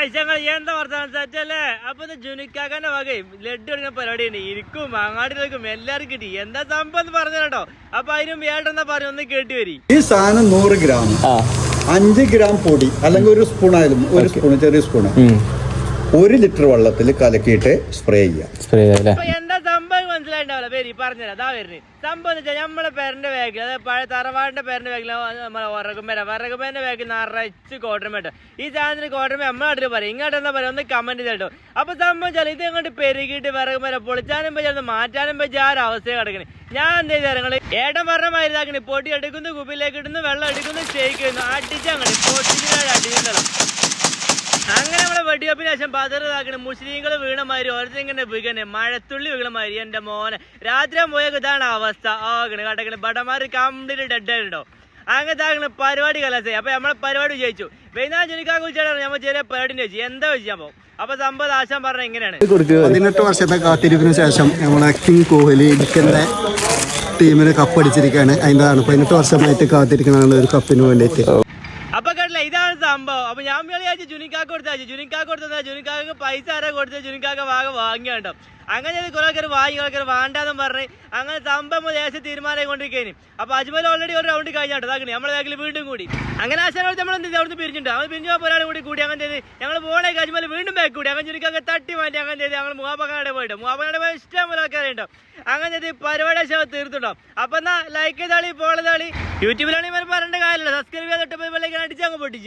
കഴിച്ചങ്ങൾ എന്താ വർത്താനം? സെറ്റല്ലേ അപ്പൊ ഇത് ജുനിക്കാക്കാന്റെ വകയും ലഡ്ഡു എടുക്കുന്ന പരിപാടിയുണ്ട് ഇരിക്കും അങ്ങാടിലേക്കും എല്ലാവർക്കും കിട്ടി. എന്താ സംഭവം എന്ന് പറഞ്ഞു കേട്ടോ. അപ്പൊ അതിനും വേണ്ടെന്നാ പറഞ്ഞു ഒന്ന് കേട്ടി വരി. ഈ സാധനം നൂറ് ഗ്രാം. അഞ്ച് ഗ്രാം പൊടി അല്ലെങ്കിൽ ഒരു സ്പൂൺ ആയാലും ഒരു സ്പൂൺ ചെറിയ സ്പൂണ്. ഒരു ലിറ്റർ വെള്ളത്തിൽ കലക്കിയിട്ട് സ്പ്രേ ചെയ്യാം സ്പ്രേ അപ്പൊ പേര് ഈ പറഞ്ഞുതരാം. അതാ വരുന്നത് സംഭവം വെച്ചാൽ നമ്മളെ പേരന്റെ ബാഗിൽ അതായത് പഴയ തറവാടിന്റെ പേരന്റെ ബാഗിൽ നമ്മളെ വറകുമ്പേര വറകുമ്പേന്റെ ബാഗിൽ നിറച്ച് കോട്ടർമേട്ട ഈ സാധനത്തിന് കോട്ടമേ നമ്മളെ നാട്ടിൽ പറയും. ഇങ്ങോട്ട് എന്താ പറയാ ഒന്ന് കമന്റ് ചെയ്തോ അപ്പോൾ സംഭവം വെച്ചാൽ ഇത് അങ്ങോട്ട് പെരുകിയിട്ട് പൊളിച്ചാലും പൊളിച്ചാനും അത് മാറ്റാനും പറ്റിയ ആ ഒരു അവസ്ഥ കിടക്കണേ. ഞാൻ എന്ത് ചെയ്താ നിങ്ങൾ ഏട്ടൻ പറഞ്ഞ മാതിരി ഇതാക്കണേ പൊടി എടുക്കുന്നു കുപ്പിലേക്ക് ഇടുന്നു വെള്ളം എടുക്കുന്നു ഷേക്ക് ചെയ്യുന്നു അടിച്ചങ്ങനെ പൊട്ടിച്ചിട്ട് അടിച്ചിട്ടല്ലോ വെടിവെപ്പിന് ശേഷം ബദറിതാക്കണ മുസ്ലിങ്ങൾ വീണമാതിരി ഓരോരുത്തരിങ്ങനെ വീകനെ മഴത്തുള്ളി വീണമാതിരി എന്റെ മോനെ. രാത്രി പോയത് ഇതാണ് അവസ്ഥ. ആകണ് കട്ടക്കണ് ബടമാര് കംപ്ലീറ്റ് ഡെഡ് ആയിട്ടോ അങ്ങനത്തെ ആകണ പരിപാടി കലാസായി അപ്പൊ നമ്മളെ പരിപാടി വിജയിച്ചു. വൈകുന്നേരം ജനിക്കാൻ കുറിച്ചാണ് നമ്മൾ ചെറിയ പരിപാടി ചോദിച്ചു എന്താ വെച്ചാൽ പോകും അപ്പൊ സംഭവം ആശാൻ പറഞ്ഞ എങ്ങനെയാണ് പതിനെട്ട് വർഷത്തെ കാത്തിരിപ്പിന് ശേഷം നമ്മളെ കിങ് കോഹ്ലി ഇന്ത്യന്റെ ടീമിന് കപ്പടിച്ചിരിക്കുകയാണ് അതിന്റെതാണ് പതിനെട്ട് വർഷമായിട്ട് കാത്തിരിക്കുന്നതാണ് ഒരു കപ്പിന് വേണ്ടിയിട്ട്. സംഭവം. അപ്പൊ ഞാൻ വിളിയാച്ചു ജുനിക്കാക്ക് കൊടുത്താ ജുനിക്കാക്ക് കൊടുത്താ ജുനിക്കാക്ക് പൈസ ആരാ കൊടുത്തത് ജുനിക്കാക്ക വാങ്ങ വാങ്ങിയാണ്ടോ? അങ്ങനെ കുറെ ആൾക്കാർ വാങ്ങി കുറെ ആൾക്കാർ വേണ്ടാന്നും പറഞ്ഞ് അങ്ങനെ സംഭവം ദേശം തീരുമാനം കൊണ്ടിരിക്കേനി അപ്പൊ അജ്മൽ ഓൾറെഡി ഒരു റൗണ്ട് കഴിഞ്ഞാട്ടോ അതാക്കണേ നമ്മളെ ബാക്കിൽ വീണ്ടും കൂടി. അങ്ങനെ ആശാനോട് നമ്മൾ എന്ത്? അവിടുന്ന് പിരിഞ്ഞിട്ടുണ്ട് അവൻ പിരിഞ്ഞു ഒരാൾ കൂടി കൂടി അങ്ങനെ ചെയ്ത്. ഞങ്ങൾ പോണേക്ക് അജ്മൽ വീണ്ടും ബാക്ക് കൂടി. അങ്ങനെ ജുനിക്കാക്ക് തട്ടി മാറ്റി അങ്ങനെ ചെയ്ത് ഞങ്ങൾ മൂവാപ്പക്കാടെ പോയിട്ട്. മൂവാപ്പക്കാടെ പോയി ഇഷ്ടം പോലെ ആൾക്കാരുണ്ടോ? അങ്ങനെ ചെയ്ത് പരിപാടി ശവ തീർത്തുണ്ടോ അപ്പൊ എന്നാ ലൈക്ക് ചെയ്താളി ഫോളോ യൂട്യൂബിലാണെങ്കിൽ പറയേണ്ട കാര്യമില്ല സബ്സ്ക്രൈബ് ചെയ്തിട്ട് അടിച്ചങ്ങ് പൊട്ടിച്ച്.